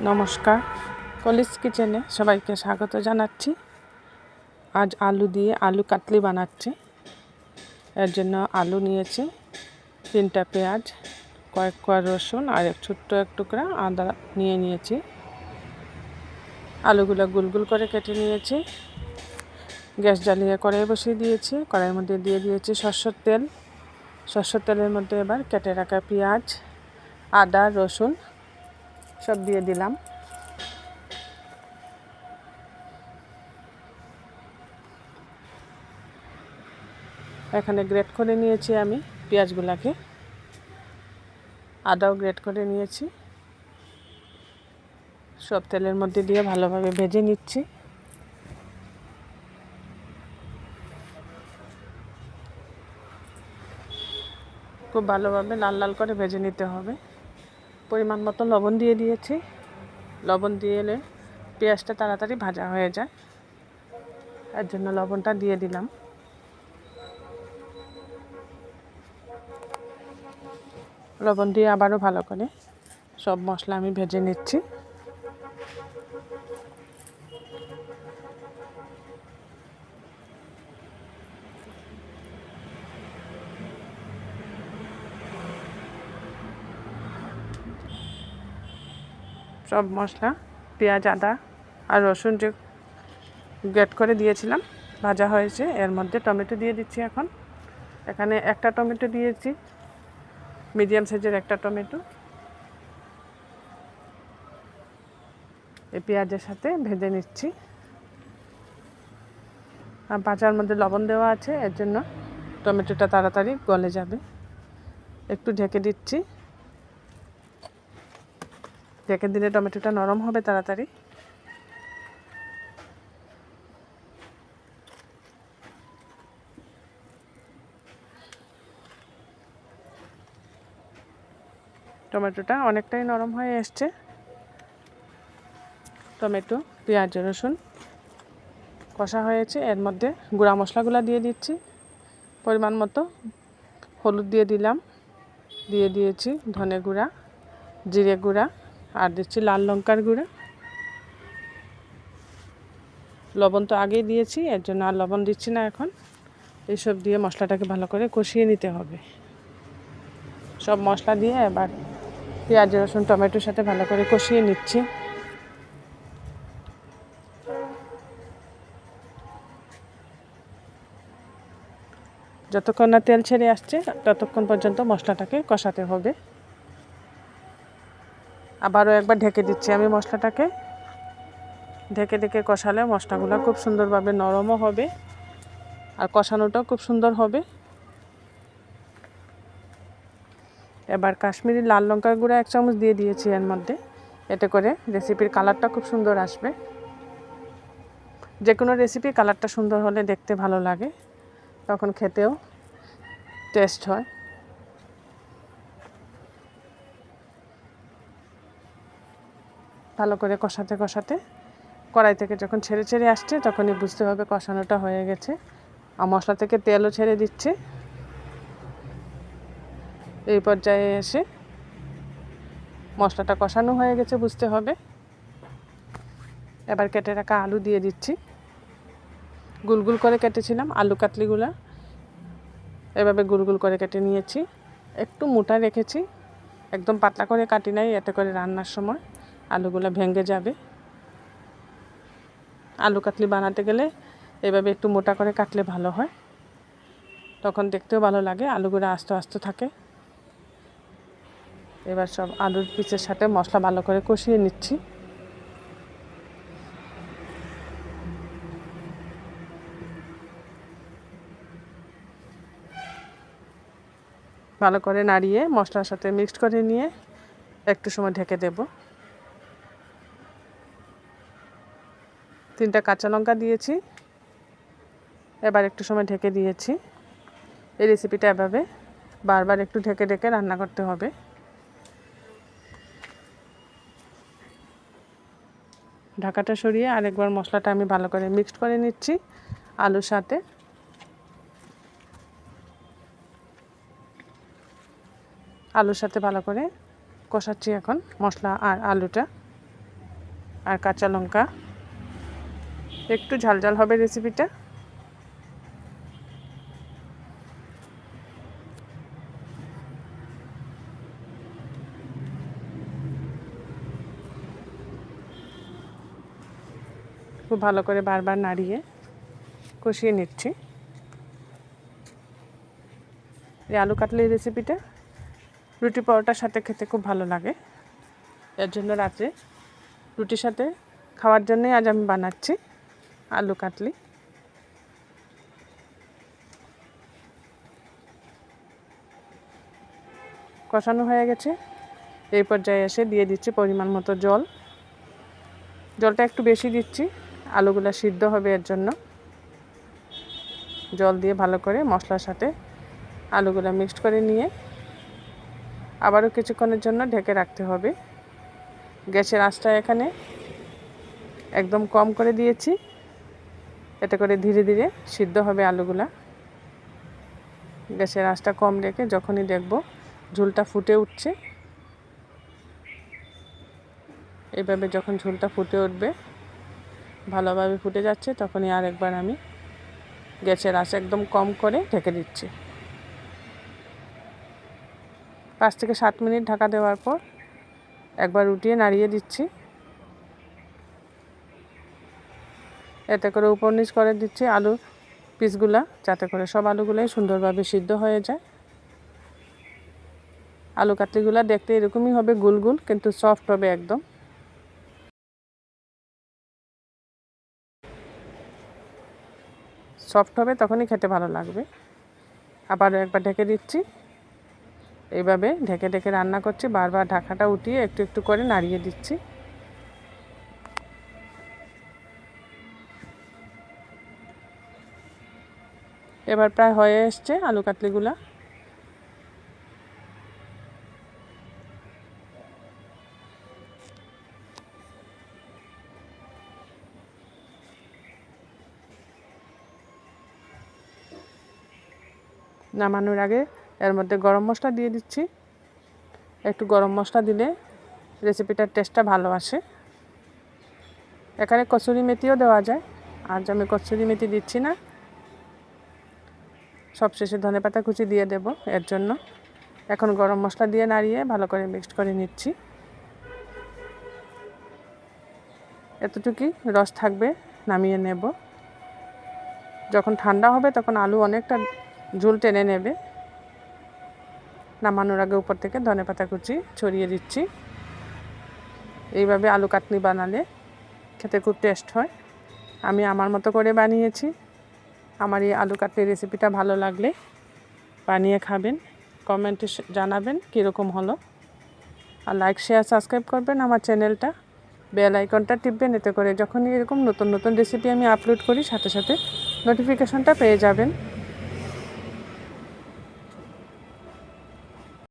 নমস্কার। কলিস কিচেনে সবাইকে স্বাগত জানাচ্ছি। আজ আলু দিয়ে আলু কাতলি বানাচ্ছি। এর জন্য আলু নিয়েছি, তিনটা পেঁয়াজ, কয়েক কোয়া রসুন আর এক ছোট্ট এক টুকরা আদা নিয়ে নিয়েছি। আলুগুলো গুলগুল করে কেটে নিয়েছি। গ্যাস জ্বালিয়ে কড়াই বসিয়ে দিয়েছি। কড়াইয়ের মধ্যে দিয়ে দিয়েছি সর্ষের তেল। সর্ষের তেলের মধ্যে এবার কেটে রাখা পেঁয়াজ, আদা, রসুন সব দিয়ে দিলাম। এখানে গ্রেট করে নিয়েছি আমি পেঁয়াজগুলাকে। আদাও গ্রেট করে নিয়েছি। সব তেলের মধ্যে দিয়ে ভালোভাবে ভেজে নিচ্ছি। খুব ভালোভাবে লাল লাল করে ভেজে নিতে হবে। পরিমাণ মতো লবণ দিয়ে দিয়েছি। লবণ দিয়ে এলে পেঁয়াজটা তাড়াতাড়ি ভাজা হয়ে যায়। এর জন্য লবণটা দিয়ে দিলাম। লবণ দিয়ে আবারও ভালো করে সব মশলা আমি ভেজে নিচ্ছি। সব মশলা, পেঁয়াজ, আদা আর রসুন যে গ্রেট করে দিয়েছিলাম, ভাজা হয়েছে, এর মধ্যে টমেটো দিয়ে দিচ্ছি এখন। এখানে একটা টমেটো দিয়েছি, মিডিয়াম সাইজের একটা টমেটো। এই পেঁয়াজের সাথে ভেজে নিচ্ছি। আর পাঁচার মধ্যে লবণ দেওয়া আছে, এর জন্য টমেটোটা তাড়াতাড়ি গলে যাবে। একটু ঢেকে দিচ্ছি। ঢেকে দিলে টমেটোটা নরম হবে তাড়াতাড়ি। টমেটোটা অনেকটাই নরম হয়ে এসছে। টমেটো, পেঁয়াজ, রসুন কষা হয়েছে। এর মধ্যে গুঁড়া মশলাগুলো দিয়ে দিচ্ছি। পরিমাণ মতো হলুদ দিয়ে দিলাম। দিয়ে দিয়েছি ধনে গুঁড়া, জিরে গুঁড়া আর দিচ্ছি লাল লঙ্কার গুঁড়া। লবণ তো আগেই দিয়েছি, এর জন্য আর লবণ দিচ্ছি না এখন। এইসব দিয়ে মশলাটাকে ভালো করে কষিয়ে নিতে হবে। সব মশলা দিয়ে এবার পেঁয়াজ, রসুন, টমেটোর সাথে ভালো করে কষিয়ে নিচ্ছি। যতক্ষণ না তেল ছেড়ে আসছে, ততক্ষণ পর্যন্ত মশলাটাকে কষাতে হবে। আবারও একবার ঢেকে দিচ্ছি আমি মশলাটাকে। ঢেকে ঢেকে কষালে মশলাগুলো খুব সুন্দরভাবে নরমও হবে আর কষানোটাও খুব সুন্দর হবে। এবার কাশ্মীরি লাল লঙ্কার গুঁড়া এক চামচ দিয়ে দিয়েছি এর মধ্যে। এতে করে রেসিপির কালারটা খুব সুন্দর আসবে। যে কোনো রেসিপি কালারটা সুন্দর হলে দেখতে ভালো লাগে, তখন খেতেও টেস্ট হয়। ভালো করে কষাতে কষাতে কড়াই থেকে যখন ছেড়ে ছেড়ে আসছে তখনই বুঝতে হবে কষানোটা হয়ে গেছে। আর মশলা থেকে তেলও ছেড়ে দিচ্ছে। এই পর্যায়ে এসে মশলাটা কষানো হয়ে গেছে বুঝতে হবে। এবার কেটে রাখা আলু দিয়ে দিচ্ছি। গুলগুল করে কেটেছিলাম আলু কাতলিগুলো। এভাবে গুলগুল করে কেটে নিয়েছি। একটু মোটা রেখেছি। একদম পাতলা করে কাটি নাই, এতে করে রান্নার সময়। আলুগুলো ভেঙে যাবে। আলু কাতলি বানাতে গেলে এভাবে একটু মোটা করে কাটলে ভালো হয়। তখন দেখতেও ভালো লাগে, আলুগুলো আস্তে আস্তে থাকে। এবার সব আলুর পিসের সাথে মশলা ভালো করে কষিয়ে নিচ্ছি। ভালো করে নাড়িয়ে মশলার সাথে মিক্সড করে নিয়ে একটু সময় ঢেকে দেব। তিনটা কাঁচা লঙ্কা দিয়েছি। এবার একটু সময় ঢেকে দিয়েছি। এই রেসিপিটা এভাবে বারবার একটু ঢেকে ঢেকে রান্না করতে হবে। ঢাকাটা সরিয়ে আরেকবার মশলাটা আমি ভালো করে মিক্সড করে নিচ্ছি আলুর সাথে। আলুর সাথে ভালো করে কষাচ্ছি এখন মশলা আর আলুটা আর কাঁচা লঙ্কা। একটু ঝাল ঝাল হবে রেসিপিটা খুব ভালো করে বারবার নাড়িয়ে কষিয়ে নিচ্ছি। এই আলু কাটলি রেসিপিটা রুটি পরোটার সাথে খেতে খুব ভালো লাগে। এর জন্য রাত্রে রুটির সাথে খাওয়ার জন্যই আজ আমি বানাচ্ছি। আলু কাটলি। কষানো হয়ে গেছে। এই পর্যায়ে এসে দিয়ে দিচ্ছি পরিমাণ মতো জল। জলটা একটু বেশি দিচ্ছি, আলুগুলো সিদ্ধ হবে এর জন্য। জল দিয়ে ভালো করে মশলার সাথে আলুগুলো মিক্সড করে নিয়ে আবারও কিছুক্ষণের জন্য ঢেকে রাখতে হবে। গ্যাসের আঁচটা এখানে একদম কম করে দিয়েছি। এতে করে ধীরে ধীরে সিদ্ধ হবে আলুগুলা। গ্যাসের আঁচটা কম রেখে যখনই দেখব ঝোলটা ফুটে উঠছে, এভাবে যখন ঝোলটা ফুটে উঠবে, ভালোভাবে ফুটে যাচ্ছে, তখনই আর একবার আমি গ্যাসের আঁচ একদম কম করে ঢেকে দিচ্ছি। পাঁচ থেকে সাত মিনিট ঢাকা দেওয়ার পর একবার উঠিয়ে নাড়িয়ে দিচ্ছি। এতে করে উপর নিচ করে দিচ্ছি আলু পিসগুলা, যাতে করে সব আলুগুলোই সুন্দরভাবে সিদ্ধ হয়ে যায়। আলু কাতলিগুলা দেখতে এরকমই হবে গুল গুল, কিন্তু সফট হবে একদম। সফট হবে, তখনই খেতে ভালো লাগবে। আবারও একবার ঢেকে দিচ্ছি। এইভাবে ঢেকে ঢেকে রান্না করছি, বারবার ঢাকাটা উঠিয়ে একটু একটু করে নাড়িয়ে দিচ্ছি। এবার প্রায় হয়ে এসছে আলু কাতলিগুলা। নামানোর আগে এর মধ্যে গরম মশলা দিয়ে দিচ্ছি। একটু গরম মশলা দিলে রেসিপিটার টেস্টটা ভালো আসে। এখানে কসুরি মেথিও দেওয়া যায়। আজ আমি কসুরি মেথি দিচ্ছি না। সবশেষে ধনে পাতা কুচি দিয়ে দেব এর জন্য। এখন গরম মশলা দিয়ে নাড়িয়ে ভালো করে মিক্সড করে নিচ্ছি। এতটুকুই রস থাকবে, নামিয়ে নেব। যখন ঠান্ডা হবে তখন আলু অনেকটা ঝোল টেনে নেবে। নামানোর আগে উপর থেকে ধনে পাতা কুচি ছড়িয়ে দিচ্ছি। এইভাবে আলু কাটনি বানালে খেতে খুব টেস্ট হয়। আমি আমার মতো করে বানিয়েছি। আমার এই আলু কাটলি রেসিপিটা ভালো লাগলে বানিয়ে খাবেন কমেন্টে জানাবেন কীরকম হলো। আর লাইক শেয়ার সাবস্ক্রাইব করবেন আমার চ্যানেলটা বেল আইকনটা টিপবেন, এতে করে যখনই এরকম নতুন নতুন রেসিপি আমি আপলোড করি, সাথে সাথে নোটিফিকেশনটা পেয়ে যাবেন।